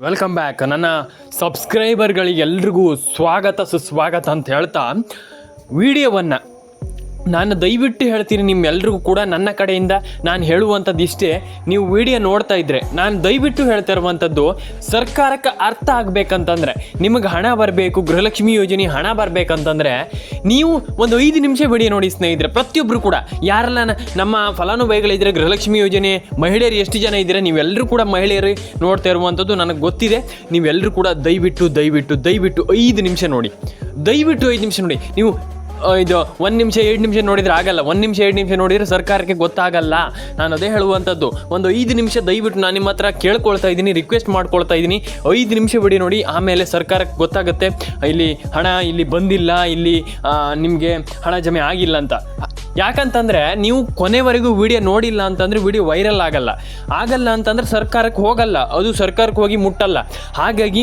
Welcome back ನನ್ನ ಸಬ್ಸ್ಕ್ರೈಬರ್ಗಳಿಗೆಲ್ರಿಗೂ ಸ್ವಾಗತ ಸುಸ್ವಾಗತ ಅಂತ ಹೇಳ್ತಾ ವಿಡಿಯೋವನ್ನು ನಾನು ದಯವಿಟ್ಟು ಹೇಳ್ತೀನಿ ನಿಮ್ಮೆಲ್ಲರಿಗೂ ಕೂಡ ನನ್ನ ಕಡೆಯಿಂದ ನಾನು ಹೇಳುವಂಥದ್ದು ಇಷ್ಟೇ. ನೀವು ವಿಡಿಯೋ ನೋಡ್ತಾ ಇದ್ದರೆ ನಾನು ದಯವಿಟ್ಟು ಹೇಳ್ತಾ ಇರುವಂಥದ್ದು, ಸರ್ಕಾರಕ್ಕೆ ಅರ್ಥ ಆಗಬೇಕಂತಂದ್ರೆ, ನಿಮಗೆ ಹಣ ಬರಬೇಕು, ಗೃಹಲಕ್ಷ್ಮಿ ಯೋಜನೆ ಹಣ ಬರಬೇಕಂತಂದರೆ, ನೀವು ಒಂದು ಐದು ನಿಮಿಷ ವಿಡಿಯೋ ನೋಡಿ ಸ್ನೇಹಿತರೆ ಪ್ರತಿಯೊಬ್ಬರು ಕೂಡ, ಯಾರೆಲ್ಲ ನಮ್ಮ ಫಲಾನುಭವಿಗಳಿದ್ರೆ ಗೃಹಲಕ್ಷ್ಮಿ ಯೋಜನೆ, ಮಹಿಳೆಯರು ಎಷ್ಟು ಜನ ಇದ್ದೀರಾ ನೀವೆಲ್ಲರೂ ಕೂಡ ಮಹಿಳೆಯರು ನೋಡ್ತಾ ಇರುವಂಥದ್ದು ನನಗೆ ಗೊತ್ತಿದೆ. ನೀವೆಲ್ಲರೂ ಕೂಡ ದಯವಿಟ್ಟು ದಯವಿಟ್ಟು ದಯವಿಟ್ಟು ಐದು ನಿಮಿಷ ನೋಡಿ. ದಯವಿಟ್ಟು ಐದು ನಿಮಿಷ ನೋಡಿ. ನೀವು ಇದು ಒಂದು ನಿಮಿಷ, ಎರಡು ನಿಮಿಷ ನೋಡಿದ್ರೆ ಆಗಲ್ಲ. ಒಂದು ನಿಮಿಷ, ಎರಡು ನಿಮಿಷ ನೋಡಿದ್ರೆ ಸರ್ಕಾರಕ್ಕೆ ಗೊತ್ತಾಗಲ್ಲ. ನಾನು ಅದೇ ಹೇಳುವಂಥದ್ದು. ಒಂದು ಐದು ನಿಮಿಷ ದಯವಿಟ್ಟು ನಾನು ನಿಮ್ಮ ಹತ್ರ ಕೇಳ್ಕೊಳ್ತಾ ಇದ್ದೀನಿ ರಿಕ್ವೆಸ್ಟ್ ಮಾಡ್ಕೊಳ್ತಾ ಇದ್ದೀನಿ. ಐದು ನಿಮಿಷ ಬಿಡಿ ನೋಡಿ, ಆಮೇಲೆ ಸರ್ಕಾರಕ್ಕೆ ಗೊತ್ತಾಗುತ್ತೆ. ಇಲ್ಲಿ ಹಣ ಇಲ್ಲಿ ಬಂದಿಲ್ಲ, ಇಲ್ಲಿ ನಿಮಗೆ ಹಣ ಜಮೆ ಆಗಿಲ್ಲ ಅಂತ. ಯಾಕಂತಂದ್ರೆ ನೀವು ಕೊನೆವರೆಗೂ ವಿಡಿಯೋ ನೋಡಿಲ್ಲ ಅಂತಂದ್ರೆ ವಿಡಿಯೋ ವೈರಲ್ ಆಗಲ್ಲ. ಆಗಲ್ಲ ಅಂತಂದ್ರೆ ಸರ್ಕಾರಕ್ಕೆ ಹೋಗಲ್ಲ. ಅದು ಸರ್ಕಾರಕ್ಕೆ ಹೋಗಿ ಮುಟ್ಟಲ್ಲ. ಹಾಗಾಗಿ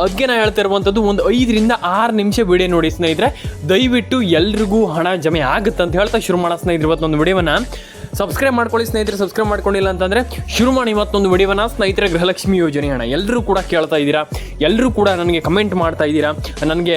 ಅದಕ್ಕೆ ನಾ ಹೇಳ್ತಾ ಇರುವಂಥದ್ದು ಒಂದು ಐದರಿಂದ ಆರು ನಿಮಿಷ ವಿಡಿಯೋ ನೋಡಿ ಸ್ನೇಹಿತರೆ. ದಯವಿಟ್ಟು ಎಲ್ರಿಗೂ ಹಣ ಜಮೆ ಆಗುತ್ತೆ ಅಂತ ಹೇಳ್ತಾ ಶುರು ಮಾಡೋ ಸ್ನೇಹಿತರೆ ಇವತ್ತೊಂದು ವಿಡಿಯೋವನ್ನ. ಸಬ್ಸ್ಕ್ರೈಬ್ ಮಾಡ್ಕೊಳ್ಳಿ, ಸ್ನೇಹಿತರೆ. ಸಬ್ಸ್ಕ್ರೈಬ್ ಮಾಡ್ಕೊಂಡಿಲ್ಲ ಅಂತಂದ್ರೆ ಶುರು ಮಾಡಿ ಇವತ್ತೊಂದು ವಿಡಿಯೋನ ಸ್ನೇಹಿತರೆ ಗೃಹಲಕ್ಷ್ಮಿ ಯೋಜನೆ ಹಣ ಎಲ್ಲರೂ ಕೂಡ ಕೇಳ್ತಾ ಇದ್ದೀರಾ? ಎಲ್ಲರೂ ಕೂಡ ನನಗೆ ಕಮೆಂಟ್ ಮಾಡ್ತಾ ಇದ್ದೀರಾ? ನನಗೆ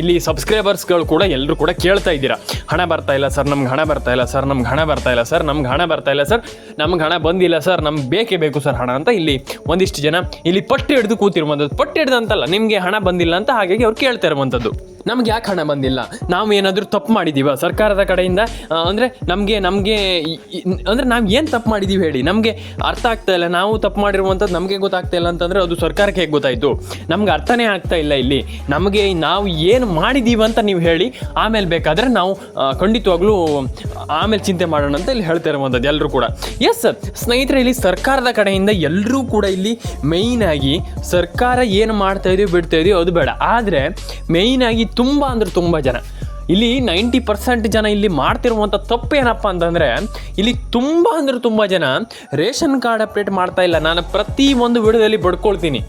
ಇಲ್ಲಿ ಸಬ್ಸ್ಕ್ರೈಬರ್ಸ್ಗಳು ಕೂಡ ಎಲ್ಲರೂ ಕೂಡ ಕೇಳ್ತಾ ಇದ್ದೀರಾ? ಹಣ ಬರ್ತಾ ಇಲ್ಲ ಸರ್, ನಮ್ಗೆ ಹಣ ಬರ್ತಾ ಇಲ್ಲ ಸರ್, ನಮ್ಗೆ ಹಣ ಬರ್ತಾ ಇಲ್ಲ ಸರ್, ನಮ್ಗೆ ಹಣ ಬರ್ತಾ ಇಲ್ಲ ಸರ್, ನಮ್ಗೆ ಹಣ ಬಂದಿಲ್ಲ ಸರ್, ನಮ್ಗೆ ಬೇಕೇ ಬೇಕು ಸರ್ ಹಣ ಅಂತ ಇಲ್ಲಿ ಒಂದಿಷ್ಟು ಜನ ಇಲ್ಲಿ ಪಟ್ಟು ಹಿಡಿದು ಕೂತಿರುವಂಥದ್ದು. ಪಟ್ಟು ಹಿಡ್ದು ಅಂತಲ್ಲ, ನಿಮಗೆ ಹಣ ಬಂದಿಲ್ಲ ಅಂತ ಹಾಗಾಗಿ ಅವ್ರು ಕೇಳ್ತಾ ಇರುವಂಥದ್ದು. ನಮ್ಗೆ ಯಾಕೆ ಹಣ ಬಂದಿಲ್ಲ? ನಾವು ಏನಾದರೂ ತಪ್ಪು ಮಾಡಿದ್ದೀವ ಸರ್ಕಾರದ ಕಡೆಯಿಂದ? ಅಂದರೆ ನಮಗೆ ನಮಗೆ ಅಂದರೆ ನಾವು ಏನು ತಪ್ಪು ಮಾಡಿದ್ದೀವಿ ಹೇಳಿ? ನಮಗೆ ಅರ್ಥ ಆಗ್ತಾ ಇಲ್ಲ. ನಾವು ತಪ್ಪು ಮಾಡಿರುವಂಥದ್ದು ನಮಗೆ ಗೊತ್ತಾಗ್ತಾ ಇಲ್ಲ ಅಂತಂದರೆ ಅದು ಸರ್ಕಾರಕ್ಕೆ ಹೇಗೆ ಗೊತ್ತಾಯಿತು? ನಮ್ಗೆ ಅರ್ಥನೇ ಆಗ್ತಾ ಇಲ್ಲ ಇಲ್ಲಿ. ನಮಗೆ ನಾವು ಏನು ಮಾಡಿದ್ದೀವಿ ಅಂತ ನೀವು ಹೇಳಿ, ಆಮೇಲೆ ಬೇಕಾದರೆ ನಾವು ಖಂಡಿತವಾಗ್ಲೂ, ಆಮೇಲೆ ಚಿಂತೆ ಮಾಡೋಣ ಅಂತ ಇಲ್ಲಿ ಹೇಳ್ತಾ ಇರುವಂಥದ್ದು ಎಲ್ಲರೂ ಕೂಡ. ಎಸ್ ಸರ್ ಸ್ನೇಹಿತರೆ, ಇಲ್ಲಿ ಸರ್ಕಾರದ ಕಡೆಯಿಂದ ಎಲ್ಲರೂ ಕೂಡ ಇಲ್ಲಿ ಮೇಯ್ನಾಗಿ ಸರ್ಕಾರ ಏನು ಮಾಡ್ತಾ ಇದೆಯೋ ಬಿಡ್ತಾ ಇದೆಯೋ ಅದು ಬೇಡ. ಆದರೆ ಆಗಿ ತುಂಬ ಅಂದ್ರೆ ತುಂಬ ಜನ. ಇಲ್ಲಿ ನೈಂಟಿ ಪರ್ಸೆಂಟ್ ಜನ ಇಲ್ಲಿ ಮಾಡ್ತಿರುವಂಥ ತಪ್ಪೇನಪ್ಪ ಅಂತಂದರೆ, ಇಲ್ಲಿ ತುಂಬ ಅಂದ್ರೆ ತುಂಬ ಜನ ರೇಷನ್ ಕಾರ್ಡ್ ಅಪ್ಡೇಟ್ ಮಾಡ್ತಾ ಇಲ್ಲ. ನಾನು ಪ್ರತಿ ಒಂದು ವಿಡಿಯೋದಲ್ಲಿ ಬಡ್ಕೊಳ್ತೀನಿ.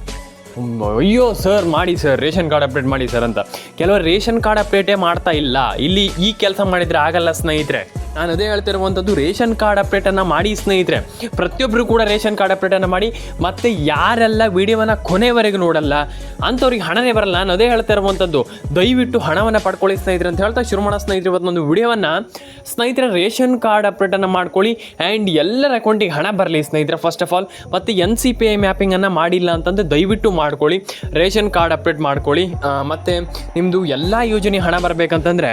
ಅಯ್ಯೋ ಸರ್, ಮಾಡಿ ಸರ್, ರೇಷನ್ ಕಾರ್ಡ್ ಅಪ್ಡೇಟ್ ಮಾಡಿ ಸರ್ ಅಂತ. ಕೆಲವರು ರೇಷನ್ ಕಾರ್ಡ್ ಅಪ್ಡೇಟೇ ಮಾಡ್ತಾ ಇಲ್ಲ. ಇಲ್ಲಿ ಈ ಕೆಲಸ ಮಾಡಿದರೆ ಆಗಲ್ಲ ಸ್ನೇಹಿತರೆ. ನಾನು ಅದೇ ಹೇಳ್ತಿರುವಂಥದ್ದು ರೇಷನ್ ಕಾರ್ಡ್ ಅಪ್ಡೇಟನ್ನು ಮಾಡಿ ಸ್ನೇಹಿತರೆ. ಪ್ರತಿಯೊಬ್ಬರು ಕೂಡ ರೇಷನ್ ಕಾರ್ಡ್ ಅಪ್ಡೇಟನ್ನು ಮಾಡಿ, ಮತ್ತು ಯಾರೆಲ್ಲ ವಿಡಿಯೋವನ್ನು ಕೊನೆವರೆಗೂ ನೋಡಲ್ಲ, ಅಂಥವ್ರಿಗೆ ಹಣನೇ ಬರಲ್ಲ. ನಾನು ಅದೇ ಹೇಳ್ತಾ ಇರುವಂಥದ್ದು ದಯವಿಟ್ಟು ಹಣವನ್ನು ಪಡ್ಕೊಳ್ಳಿ ಸ್ನೇಹಿತರೆ ಅಂತ ಹೇಳ್ತಾ ಶುರು ಮಾಡೋ ಸ್ನೇಹಿತರೆ ಇವತ್ತೊಂದು ವಿಡಿಯೋವನ್ನು ಸ್ನೇಹಿತರೆ ರೇಷನ್ ಕಾರ್ಡ್ ಅಪ್ಡೇಟನ್ನು ಮಾಡ್ಕೊಳ್ಳಿ ಆ್ಯಂಡ್ ಎಲ್ಲರ ಅಕೌಂಟಿಗೆ ಹಣ ಬರಲಿ ಸ್ನೇಹಿತರೆ ಫಸ್ಟ್ ಆಫ್ ಆಲ್ ಮತ್ತು ಎನ್ ಸಿ ಪಿ ಐ ಮ್ಯಾಪಿಂಗನ್ನು ಮಾಡಿಲ್ಲ ಅಂತಂದ್ರೆ ದಯವಿಟ್ಟು ಮಾಡ್ಕೊಳ್ಳಿ, ರೇಷನ್ ಕಾರ್ಡ್ ಅಪ್ಡೇಟ್ ಮಾಡ್ಕೊಳ್ಳಿ. ಮತ್ತೆ ನಿಮ್ಮದು ಎಲ್ಲ ಯೋಜನೆ ಹಣ ಬರಬೇಕಂತಂದರೆ,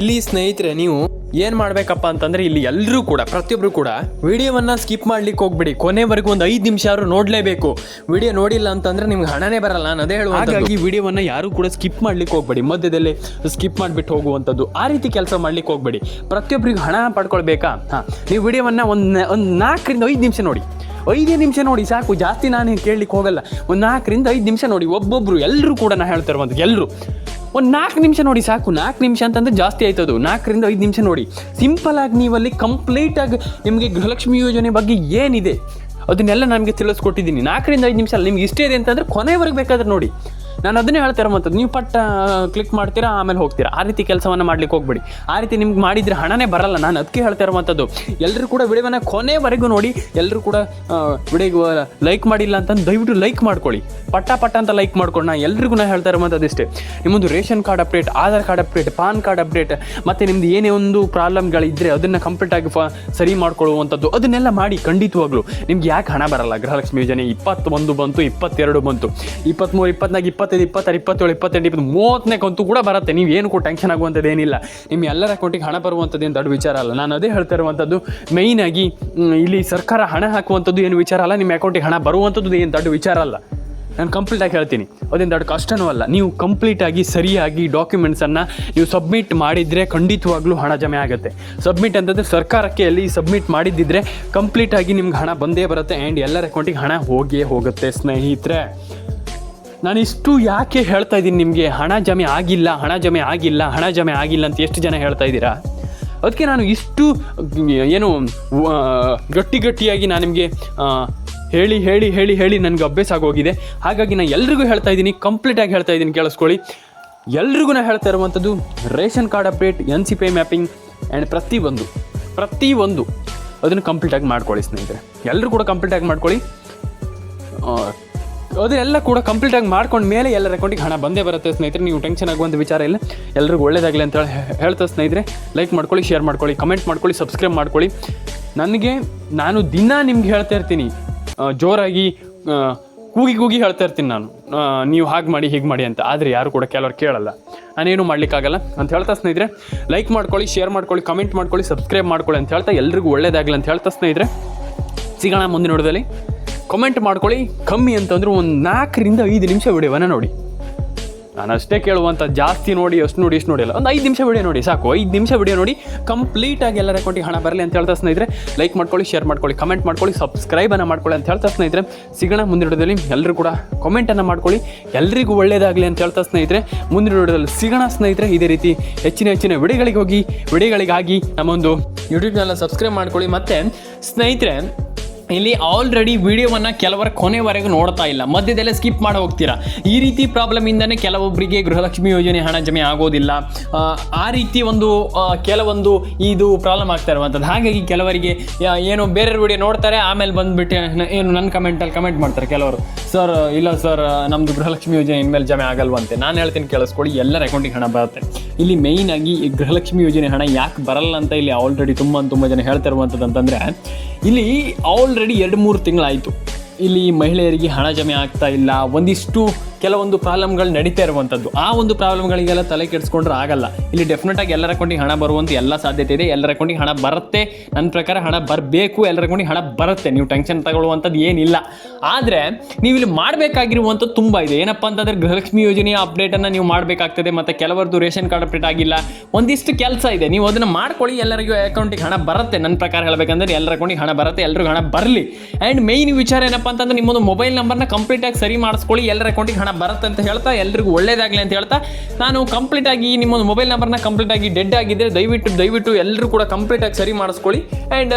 ಇಲ್ಲಿ ಸ್ನೇಹಿತರೆ ನೀವು ಏನು ಮಾಡಬೇಕಪ್ಪ ಅಂತಂದ್ರೆ ಇಲ್ಲಿ ಎಲ್ಲರೂ ಕೂಡ ಪ್ರತಿಯೊಬ್ಬರು ಕೂಡ ವಿಡಿಯೋವನ್ನು ಸ್ಕಿಪ್ ಮಾಡ್ಲಿಕ್ಕೆ ಹೋಗ್ಬಿಡಿ. ಕೊನೆವರೆಗೂ ಒಂದು ಐದು ನಿಮಿಷ ಆದ್ರೂ ನೋಡಲೇಬೇಕು. ವಿಡಿಯೋ ನೋಡಿಲ್ಲ ಅಂತಂದ್ರೆ ನಿಮ್ಗೆ ಹಣನೇ ಬರಲ್ಲ, ನಾನು ಅದೇ ಹೇಳುವ ಹಾಗಾಗಿ ವಿಡಿಯೋವನ್ನು ಯಾರು ಕೂಡ ಸ್ಕಿಪ್ ಮಾಡ್ಲಿಕ್ಕೆ ಹೋಗ್ಬೇಡಿ. ಮಧ್ಯದಲ್ಲಿ ಸ್ಕಿಪ್ ಮಾಡಿಬಿಟ್ಟು ಹೋಗುವಂಥದ್ದು ಆ ರೀತಿ ಕೆಲಸ ಮಾಡ್ಲಿಕ್ಕೆ ಹೋಗ್ಬೇಡಿ. ಪ್ರತಿಯೊಬ್ಬರಿಗೂ ಹಣ ಪಡ್ಕೊಳ್ಬೇಕಾ? ಹಾಂ, ನೀವು ವಿಡಿಯೋವನ್ನು ಒಂದು ಒಂದು ನಾಲ್ಕರಿಂದ ಐದು ನಿಮಿಷ ನೋಡಿ. ಐದೇ ನಿಮಿಷ ನೋಡಿ ಸಾಕು. ಜಾಸ್ತಿ ನಾನು ಕೇಳಲಿಕ್ಕೆ ಹೋಗಲ್ಲ. ಒಂದು ನಾಲ್ಕರಿಂದ ಐದು ನಿಮಿಷ ನೋಡಿ. ಒಬ್ಬೊಬ್ಬರು ಎಲ್ಲರೂ ಕೂಡ ನಾನು ಹೇಳ್ತಾ ಒಂದು ಎಲ್ಲರೂ ಒಂದು ನಾಲ್ಕು ನಿಮಿಷ ನೋಡಿ ಸಾಕು. ನಾಲ್ಕು ನಿಮಿಷ ಅಂತಂದ್ರೆ ಜಾಸ್ತಿ ಆಯ್ತದು. ನಾಲ್ಕರಿಂದ ಐದು ನಿಮಿಷ ನೋಡಿ. ಸಿಂಪಲ್ ಆಗಿ ನೀವಲ್ಲಿ ಕಂಪ್ಲೀಟಾಗಿ ನಿಮಗೆ ಗೃಹಲಕ್ಷ್ಮಿ ಯೋಜನೆ ಬಗ್ಗೆ ಏನಿದೆ, ಅದನ್ನೆಲ್ಲ ನನಗೆ ತಿಳಿಸ್ಕೊಟ್ಟಿದ್ದೀನಿ. ನಾಲ್ಕರಿಂದ ಐದು ನಿಮಿಷ ನಿಮ್ಗೆ ಇಷ್ಟ ಇದೆ ಅಂತಂದ್ರೆ ಕೊನೆವರೆಗೆ ಬೇಕಾದ್ರೆ ನೋಡಿ. ನಾನು ಅದನ್ನೇ ಹೇಳ್ತಾ ಇರೋವಂಥದ್ದು ನೀವು ಪಟ್ಟ ಕ್ಲಿಕ್ ಮಾಡ್ತೀರಾ, ಆಮೇಲೆ ಹೋಗ್ತೀರಾ. ಆ ರೀತಿ ಕೆಲಸವನ್ನು ಮಾಡ್ಲಿಕ್ಕೆ ಹೋಗ್ಬೇಡಿ. ಆ ರೀತಿ ನಿಮ್ಗೆ ಮಾಡಿದರೆ ಹಣನೇ ಬರಲ್ಲ. ನಾನು ಅದಕ್ಕೆ ಹೇಳ್ತಾ ಇರುವಂಥದ್ದು ಎಲ್ಲರೂ ಕೂಡ ವಿಡಿಯೋನ ಕೊನೆವರೆಗೂ ನೋಡಿ ಎಲ್ಲರೂ ಕೂಡ ವಿಡಿಯೋಗೆ ಲೈಕ್ ಮಾಡಿಲ್ಲ ಅಂತಂದು ದಯವಿಟ್ಟು ಲೈಕ್ ಮಾಡ್ಕೊಳ್ಳಿ. ಪಟ್ಟ ಪಟ್ಟ ಅಂತ ಲೈಕ್ ಮಾಡ್ಕೊಂಡು ನಾನು ಎಲ್ರಿಗೂ ನಾನು ಹೇಳ್ತಾ ಇರುವಂಥದ್ದು ಇಷ್ಟೇ. ನಿಮ್ಮದು ration card update Aadhaar card update PAN card update ಮತ್ತು ನಿಮ್ದು ಏನೇ ಒಂದು ಪ್ರಾಬ್ಲಮ್ಗಳಿದ್ದರೆ ಅದನ್ನು ಕಂಪ್ಲೀಟಾಗಿ ಫ, ಸರಿ ಮಾಡ್ಕೊಳ್ಳುವಂಥದ್ದು, ಅದನ್ನೆಲ್ಲ ಮಾಡಿ ಖಂಡಿತವಾಗ್ಲೂ. ನಿಮ್ಗೆ ಯಾಕೆ ಹಣ ಬರಲ್ಲ? ಗೃಹಲಕ್ಷ್ಮಿ ಯೋಜನೆ ಇಪ್ಪತ್ತೊಂದು ಬಂತು, ಇಪ್ಪತ್ತೆರಡು ಬಂತು. ಇಪ್ಪತ್ತ್ಮೂರು ಇಪ್ಪತ್ನಾಲ್ಕು ಇಪ್ಪತ್ತೈದು, ಇಪ್ಪತ್ತಾರು, ಇಪ್ಪತ್ತೇಳು, ಇಪ್ಪತ್ತೆಂಟು, ಇಪ್ಪತ್ತು ಮೂವತ್ತನೇ ಕಂತು ಕೂಡ ಬರುತ್ತೆ. ನೀವು ಏನು ಕೂಡ ಟೆನ್ಷನ್ ಆಗುವಂಥದ್ದು ಏನಿಲ್ಲ ನಿಮ್ಮ ಎಲ್ಲರ ಅಕೌಂಟಿಗೆ ಹಣ ಬರುವಂಥದ್ದು ಏನು ದೊಡ್ಡ ವಿಚಾರ ಅಲ್ಲ. ನಾನು ಅದೇ ಹೇಳ್ತಾ ಇರುವಂಥದ್ದು ಆಗಿ ಇಲ್ಲಿ ಸರ್ಕಾರ ಹಣ ಹಾಕುವಂಥದ್ದು ಏನು ವಿಚಾರ ಅಲ್ಲ. ನಿಮ್ಮ ಅಕೌಂಟಿಗೆ ಹಣ ಬರುವಂಥದ್ದು ಏನು ದೊಡ್ಡ ವಿಚಾರ ಅಲ್ಲ. ನಾನು ಕಂಪ್ಲೀಟಾಗಿ ಹೇಳ್ತೀನಿ. ಅದೇನು ದೊಡ್ಡ ಕಷ್ಟನೂ ಅಲ್ಲ. ನೀವು ಕಂಪ್ಲೀಟಾಗಿ ಸರಿಯಾಗಿ ಡಾಕ್ಯುಮೆಂಟ್ಸನ್ನು ನೀವು ಸಬ್ಮಿಟ್ ಮಾಡಿದರೆ ಖಂಡಿತವಾಗ್ಲೂ ಹಣ ಜಮೆ ಆಗುತ್ತೆ. ಸಬ್ಮಿಟ್ ಅಂತಂದರೆ ಸರ್ಕಾರಕ್ಕೆ ಅಲ್ಲಿ ಸಬ್ಮಿಟ್ ಮಾಡಿದ್ದಿದ್ರೆ ಕಂಪ್ಲೀಟಾಗಿ ನಿಮ್ಗೆ ಹಣ ಬಂದೇ ಬರುತ್ತೆ. ಆ್ಯಂಡ್ ಎಲ್ಲರ ಅಕೌಂಟಿಗೆ ಹಣ ಹೋಗಿಯೇ ಹೋಗುತ್ತೆ, ಸ್ನೇಹಿತರೆ. ನಾನು ಇಷ್ಟು ಯಾಕೆ ಹೇಳ್ತಾ ಇದ್ದೀನಿ ನಿಮಗೆ, ಹಣ ಜಮೆ ಆಗಿಲ್ಲ, ಹಣ ಜಮೆ ಆಗಿಲ್ಲ, ಹಣ ಜಮೆ ಆಗಿಲ್ಲ ಅಂತ ಎಷ್ಟು ಜನ ಹೇಳ್ತಾ ಇದ್ದೀರಾ? ಅದಕ್ಕೆ ನಾನು ಇಷ್ಟು, ಏನು ಗಟ್ಟಿ ಗಟ್ಟಿಯಾಗಿ ನಾನು ನಿಮಗೆ ಹೇಳಿ ಹೇಳಿ ಹೇಳಿ ಹೇಳಿ ನನಗೆ ಅಭ್ಯಾಸ ಆಗೋಗಿದೆ. ಹಾಗಾಗಿ ನಾನು ಎಲ್ರಿಗೂ ಹೇಳ್ತಾ ಇದ್ದೀನಿ ಕಂಪ್ಲೀಟಾಗಿ ಹೇಳ್ತಾ ಇದ್ದೀನಿ ಕೇಳಿಸ್ಕೊಳ್ಳಿ. ಎಲ್ರಿಗೂ ನಾನು ಹೇಳ್ತಾ ಇರುವಂಥದ್ದು, ration card update, N C P mapping and ಪ್ರತಿಯೊಂದು ಪ್ರತಿಯೊಂದು, ಅದನ್ನು ಕಂಪ್ಲೀಟಾಗಿ ಮಾಡ್ಕೊಳ್ಳಿ ಸ್ನೇಹಿತರೆ. ಎಲ್ಲರೂ ಕೂಡ ಕಂಪ್ಲೀಟಾಗಿ ಮಾಡ್ಕೊಳ್ಳಿ. ಅದನ್ನೆಲ್ಲ ಕೂಡ ಕಂಪ್ಲೀಟ್ ಆಗಿ ಮಾಡ್ಕೊಂಡು ಮೇಲೆ ಎಲ್ಲರ ಅಕೌಂಟಿಗೆ ಹಣ ಬಂದೇ ಬರುತ್ತೆ ಸ್ನೇಹಿತರೆ. ನೀವು ಟೆನ್ಷನ್ ಆಗುವಂಥ ವಿಚಾರ ಇಲ್ಲ. ಎಲ್ರಿಗೂ ಒಳ್ಳೇದಾಗಲಿ ಅಂತ ಹೇಳ್ತಾ ಸ್ನೇಹಿತರೆ. ಲೈಕ್ ಮಾಡ್ಕೊಳ್ಳಿ ಶೇರ್ ಮಾಡ್ಕೊಳ್ಳಿ ಕಮೆಂಟ್ ಮಾಡ್ಕೊಳ್ಳಿ ಸಬ್ಸ್ಕ್ರೈಬ್ ಮಾಡ್ಕೊಳ್ಳಿ. ನನಗೆ ನಾನು ದಿನ ನಿಮ್ಗೆ ಹೇಳ್ತಾ ಇರ್ತೀನಿ. ಜೋರಾಗಿ ಕೂಗಿ ಕೂಗಿ ಹೇಳ್ತಾ ಇರ್ತೀನಿ ನಾನು. ನೀವು ಹಾಗೆ ಮಾಡಿ, ಹೀಗೆ ಮಾಡಿ ಅಂತ. ಆದರೆ ಯಾರು ಕೂಡ ಕೆಲವರು ಕೇಳಲ್ಲ. ನಾನೇನು ಮಾಡ್ಲಿಕ್ಕಾಗಲ್ಲ ಅಂತ ಹೇಳ್ತಾ ಸ್ನೇಹಿತರೆ. ಲೈಕ್ ಮಾಡ್ಕೊಳ್ಳಿ ಶೇರ್ ಮಾಡ್ಕೊಳ್ಳಿ ಕಮೆಂಟ್ ಮಾಡ್ಕೊಳ್ಳಿ ಸಬ್ಸ್ಕ್ರೈಬ್ ಮಾಡ್ಕೊಳ್ಳಿ ಅಂತ ಹೇಳ್ತಾ ಎಲ್ರಿಗೂ ಒಳ್ಳೇದಾಗಲಿ ಅಂತ ಹೇಳ್ತಾ ಸ್ನೇಹಿತರೆ. ಸಿಗೋಣ ಮುಂದಿನ ನೋಡೋದಲ್ಲಿ. ಕಮೆಂಟ್ ಮಾಡ್ಕೊಳ್ಳಿ. ಕಮ್ಮಿ ಅಂತಂದ್ರೆ ಒಂದು ನಾಲ್ಕರಿಂದ ಐದು ನಿಮಿಷ ವಿಡಿಯೋವನ್ನ ನೋಡಿ. ನಾನು ಅಷ್ಟೇ ಕೇಳುವಂಥ ಜಾಸ್ತಿ ನೋಡಿ, ಅಷ್ಟು ನೋಡಿ, ಇಷ್ಟು ನೋಡಿಲ್ಲ ಒಂದು ಐದು ನಿಮಿಷ ವಿಡಿಯೋ ನೋಡಿ, ಸಾಕು. ಐದು ನಿಮಿಷ ವಿಡಿಯೋ ನೋಡಿ ಕಂಪ್ಲೀಟಾಗಿ ಎಲ್ಲರ ಅಕೌಂಟಿಗೆ ಹಣ ಬರಲಿ ಅಂತ ಹೇಳ್ತಾ ಸ್ನೇಹಿತರೆ ಲೈಕ್ ಮಾಡ್ಕೊಳ್ಳಿ ಶೇರ್ ಮಾಡ್ಕೊಳ್ಳಿ ಕಮೆಂಟ್ ಮಾಡ್ಕೊಳ್ಳಿ ಸಬ್ಸ್ಕ್ರೈಬನ್ನು ಮಾಡ್ಕೊಳ್ಳಿ ಅಂತ ಹೇಳ್ತಾ ಸ್ನೇಹಿತರೆ. ಸಿಗೋಣ ಮುಂದಿನ ವಿಡಿಯೋದಲ್ಲಿ. ಎಲ್ಲರೂ ಕೂಡ ಕಮೆಂಟನ್ನು ಮಾಡ್ಕೊಳ್ಳಿ. ಎಲ್ಲರಿಗೂ ಒಳ್ಳೆಯದಾಗಲಿ ಅಂತ ಹೇಳ್ತಾ ಸ್ನೇಹಿತರೆ. ಮುಂದಿನ ವಿಡಿಯೋದಲ್ಲಿ ಸಿಗೋಣ ಸ್ನೇಹಿತರೆ. ಇದೇ ರೀತಿ ಹೆಚ್ಚಿನ ಹೆಚ್ಚಿನ ವಿಡಿಯೋಗಳಿಗೆ ಹೋಗಿ, ವಿಡಿಯೋಗಳಿಗಾಗಿ ನಮ್ಮೊಂದು ಯೂಟ್ಯೂಬ್ ಚಾನಲ್ ಸಬ್ಸ್ಕ್ರೈಬ್ ಮಾಡ್ಕೊಳ್ಳಿ. ಮತ್ತು ಸ್ನೇಹಿತರೆ ಇಲ್ಲಿ ಆಲ್ರೆಡಿ ವಿಡಿಯೋವನ್ನು ಕೆಲವರು ಕೊನೆವರೆಗೂ ನೋಡ್ತಾ ಇಲ್ಲ. ಮಧ್ಯದಲ್ಲೇ ಸ್ಕಿಪ್ ಮಾಡಿ ಹೋಗ್ತೀರಾ? ಈ ರೀತಿ ಪ್ರಾಬ್ಲಮ್ ಇಂದನೇ ಕೆಲವೊಬ್ಬರಿಗೆ ಗೃಹಲಕ್ಷ್ಮಿ ಯೋಜನೆ ಹಣ ಜಮೆ ಆಗೋದಿಲ್ಲ. ಆ, ರೀತಿ ಒಂದು ಕೆಲವೊಂದು ಇದು ಪ್ರಾಬ್ಲಮ್ ಆಗ್ತಾ ಇರುವಂಥದ್ದು ಹಾಗಾಗಿ ಕೆಲವರಿಗೆ ಏನು ಬೇರೆ ವಿಡಿಯೋ ನೋಡ್ತಾರೆ ಆಮೇಲೆ ಬಂದುಬಿಟ್ಟು ಏನು ನನ್ನ ಕಮೆಂಟಲ್ಲಿ ಕಮೆಂಟ್ ಮಾಡ್ತಾರೆ ಕೆಲವರು. ಸರ್ ಇಲ್ಲ ಸರ್ ನಮ್ಮದು ಗೃಹಲಕ್ಷ್ಮಿ ಯೋಜನೆ ಇನ್ಮೇಲೆ ಜಮೆ ಆಗಲ್ವಂತೆ. ನಾನು ಹೇಳ್ತೀನಿ ಕೇಳಿಸ್ಕೊಳ್ಳಿ ಎಲ್ಲರ ಅಕೌಂಟಿಗೆ ಹಣ ಬರುತ್ತೆ. ಇಲ್ಲಿ ಮೇಯ್ನಾಗಿ ಗೃಹಲಕ್ಷ್ಮಿ ಯೋಜನೆ ಹಣ ಯಾಕೆ ಬರಲ್ಲ ಅಂತ ಇಲ್ಲಿ ಆಲ್ರೆಡಿ ತುಂಬ ತುಂಬ ಜನ ಹೇಳ್ತಾ ಇರುವಂಥದ್ದು ಅಂತಂದರೆ ಇಲ್ಲಿ ಆಲ್ರೆಡಿ ಎರಡು ಮೂರು ತಿಂಗಳಾಯಿತು. ಇಲ್ಲಿ ಮಹಿಳೆಯರಿಗೆ ಹಣ ಜಮೆ ಆಗ್ತಾ ಇಲ್ಲ ಒಂದಿಷ್ಟು ಕೆಲವೊಂದು ಪ್ರಾಬ್ಲಮ್ಗಳು ನಡೀತಾ ಇರುವಂಥದ್ದು. ಆ ಒಂದು ಪ್ರಾಬ್ಲಮ್ಗಳಿಗೆಲ್ಲ ತಲೆ ಕೆಡಿಸ್ಕೊಂಡ್ರೆ ಆಗಲ್ಲ. ಇಲ್ಲಿ ಡೆಫಿನೆಟ್ ಆಗಿ ಎಲ್ಲರ ಅಕೌಂಟಿಗೆ ಹಣ ಬರುವಂಥ ಎಲ್ಲ ಸಾಧ್ಯತೆ ಇದೆ. ಎಲ್ಲರ ಅಕೌಂಟಿಗೆ ಹಣ ಬರುತ್ತೆ. ನನ್ನ ಪ್ರಕಾರ ಹಣ ಬರಬೇಕು. ಎಲ್ಲರ ಅಕೌಂಟಿಗೆ ಹಣ ಬರುತ್ತೆ. ನೀವು ಟೆನ್ಷನ್ ತಗೊಳ್ಳುವಂಥದ್ದು ಏನಿಲ್ಲ. ಆದರೆ ನೀವು ಇಲ್ಲಿ ಮಾಡಬೇಕಾಗಿರುವಂಥದ್ದು ತುಂಬ ಇದೆ. ಏನಪ್ಪ ಅಂತಂದರೆ ಗೃಹಲಕ್ಷ್ಮಿ ಯೋಜನೆಯ ಅಪ್ಡೇಟನ್ನು ನೀವು ಮಾಡಬೇಕಾಗ್ತದೆ. ಮತ್ತು ಕೆಲವರದ್ದು ರೇಷನ್ ಕಾರ್ಡ್ ಅಪ್ಡೇಟ್ ಆಗಿಲ್ಲ. ಒಂದಿಷ್ಟು ಕೆಲಸ ಇದೆ. ನೀವು ಅದನ್ನು ಮಾಡ್ಕೊಳ್ಳಿ. ಎಲ್ಲರಿಗೂ ಅಕೌಂಟಿಗೆ ಹಣ ಬರುತ್ತೆ. ನನ್ನ ಪ್ರಕಾರ ಹೇಳಬೇಕಂದ್ರೆ ಎಲ್ಲರ ಅಕೌಂಟಿಗೆ ಹಣ ಬರುತ್ತೆ. ಎಲ್ಲರಿಗೂ ಹಣ ಬರಲಿ. ಆ್ಯಂಡ್ ಮೈನ್ ವಿಚಾರ ಏನಪ್ಪ ಅಂತಂದ್ರೆ ನಿಮ್ಮೊಂದು ಮೊಬೈಲ್ ನಂಬರ್ನ ಕಂಪ್ಲೀಟಾಗಿ ಸರಿ ಮಾಡಿಸ್ಕೊಳ್ಳಿ. ಎಲ್ಲರ ಅಕೌಂಟಿಗೆ ಹಣ ಬರುತ್ತೆ ಅಂತ ಹೇಳ್ತಾ, ಎಲ್ರಿಗೂ ಒಳ್ಳೇದಾಗಲಿ ಅಂತ ಹೇಳ್ತಾ, ನಾನು ಕಂಪ್ಲೀಟ್ ಆಗಿ ನಿಮ್ಮೊಂದು ಮೊಬೈಲ್ ನಂಬರ್ನ ಕಂಪ್ಲೀಟಾಗಿ ಡೆಡ್ ಆಗಿದ್ದರೆ ದಯವಿಟ್ಟು ದಯವಿಟ್ಟು ಎಲ್ಲರೂ ಕೂಡ ಕಂಪ್ಲೀಟಾಗಿ ಸರಿ ಮಾಡಿಸ್ಕೊಳ್ಳಿ. ಆ್ಯಂಡ್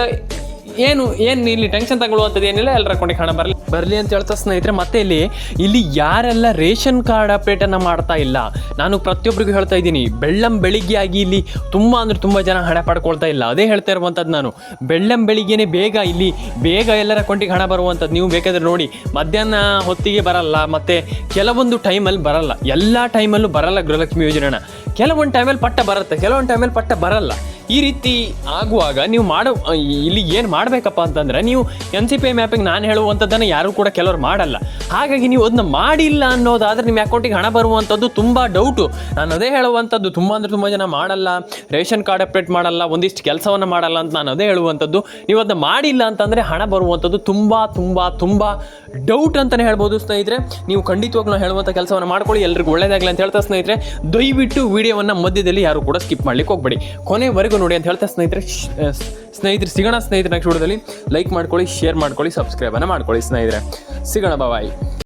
ಏನು ಏನು ಇಲ್ಲಿ ಟೆನ್ಷನ್ ತಗೊಳ್ಳುವಂಥದ್ದು ಏನಿಲ್ಲ ಎಲ್ಲರ ಅಕೌಂಟಿಗೆ ಹಣ ಬರಲಿ. ಬರಲಿ ಅಂತ ಹೇಳ್ತಾ ಸ್ನೇಹಿತರೆ, ಮತ್ತೆ ಇಲ್ಲಿ ಇಲ್ಲಿ ಯಾರೆಲ್ಲ ರೇಷನ್ ಕಾರ್ಡ್ ಅಪ್ಡೇಟನ್ನು ಮಾಡ್ತಾ ಇಲ್ಲ, ನಾನು ಪ್ರತಿಯೊಬ್ಬರಿಗೂ ಹೇಳ್ತಾ ಇದ್ದೀನಿ, ಬೆಳ್ಳಂ ಬೆಳಿಗ್ಗೆ ಆಗಿ ಇಲ್ಲಿ ತುಂಬ ಅಂದ್ರೆ ತುಂಬ ಜನ ಹಣ ಪಡ್ಕೊಳ್ತಾ ಇಲ್ಲ. ಅದೇ ಹೇಳ್ತಾ ಇರುವಂಥದ್ದು ನಾನು, ಬೆಳ್ಳಂ ಬೆಳಿಗ್ಗೆನೆ ಬೇಗ ಇಲ್ಲಿ, ಬೇಗ ಎಲ್ಲರ ಅಕೌಂಟಿಗೆ ಹಣ ಬರುವಂಥದ್ದು ನೀವು ಬೇಕಾದ್ರೆ ನೋಡಿ. ಮಧ್ಯಾಹ್ನ ಹೊತ್ತಿಗೆ ಬರಲ್ಲ, ಮತ್ತು ಕೆಲವೊಂದು ಟೈಮಲ್ಲಿ ಬರಲ್ಲ. ಎಲ್ಲ ಟೈಮಲ್ಲೂ ಬರಲ್ಲ ಗೃಹಲಕ್ಷ್ಮಿ ಯೋಜನೆ ಹಣ ಕೆಲವೊಂದು ಟೈಮಲ್ಲಿ ಪಟ್ಟ ಬರುತ್ತೆ, ಕೆಲವೊಂದು ಟೈಮಲ್ಲಿ ಪಟ್ಟ ಬರಲ್ಲ. ಈ ರೀತಿ ಆಗುವಾಗ ನೀವು ಮಾಡೋ ಇಲ್ಲಿ ಏನು ಮಾಡಬೇಕಪ್ಪ ಅಂತಂದರೆ ನೀವು N C P I mapping ನಾನು ಹೇಳುವಂಥದ್ದನ್ನು ಯಾರೂ ಕೂಡ ಕೆಲವರು ಮಾಡಲ್ಲ. ಹಾಗಾಗಿ ನೀವು ಅದನ್ನ ಮಾಡಿಲ್ಲ ಅನ್ನೋದಾದರೆ ನಿಮ್ಮ ಅಕೌಂಟಿಗೆ ಹಣ ಬರುವಂಥದ್ದು ತುಂಬ ಡೌಟು ನಾನು ಅದೇ ಹೇಳುವಂಥದ್ದು, ತುಂಬ ಅಂದರೆ ತುಂಬ ಜನ ಮಾಡಲ್ಲ, ರೇಷನ್ ಕಾರ್ಡ್ ಅಪ್ಡೇಟ್ ಮಾಡಲ್ಲ, ಒಂದಿಷ್ಟು ಕೆಲಸವನ್ನು ಮಾಡಲ್ಲ ಅಂತ ನಾನು ಅದೇ ಹೇಳುವಂಥದ್ದು. ನೀವು ಅದನ್ನ ಮಾಡಿಲ್ಲ ಅಂತಂದರೆ ಹಣ ಬರುವಂಥದ್ದು ತುಂಬ ತುಂಬ ತುಂಬ ಡೌಟ್ ಅಂತಲೇ ಹೇಳ್ಬೋದು ಸ್ನೇಹಿತರೆ. ನೀವು ಖಂಡಿತವಾಗ್ಲೂ ನಾವು ಹೇಳುವಂಥ ಕೆಲಸವನ್ನು ಮಾಡ್ಕೊಳ್ಳಿ, ಎಲ್ರಿಗೂ ಒಳ್ಳೆಯದಾಗಲಿ ಅಂತ ಹೇಳ್ತಾ ಸ್ನೇಹಿತರೆ. ದಯವಿಟ್ಟು ವಿಡಿಯೋವನ್ನು ಮಧ್ಯದಲ್ಲಿ ಯಾರು ಕೂಡ ಸ್ಕಿಪ್ ಮಾಡ್ಲಿಕ್ಕೆ ಹೋಗ್ಬೇಡಿ. ಕೊನೆವರೆಗೂ ನೋಡಿ ಅಂತ ಹೇಳ್ತಾ ಸ್ನೇಹಿತರೆ ಸ್ನೇಹಿತರೆ, ಸಿಗೋಣ ಸ್ನೇಹಿತರ ನೆಕ್ಸ್ಟ್ ವಿಡಿಯೋದಲ್ಲಿ. ಲೈಕ್ ಮಾಡ್ಕೊಳ್ಳಿ ಶೇರ್ ಮಾಡ್ಕೊಳ್ಳಿ ಸಬ್ಸ್ಕ್ರೈಬನ್ನು ಮಾಡ್ಕೊಳ್ಳಿ ಸ್ನೇಹಿತರೆ. ಸಿಗೋಣ ಬಾಯ್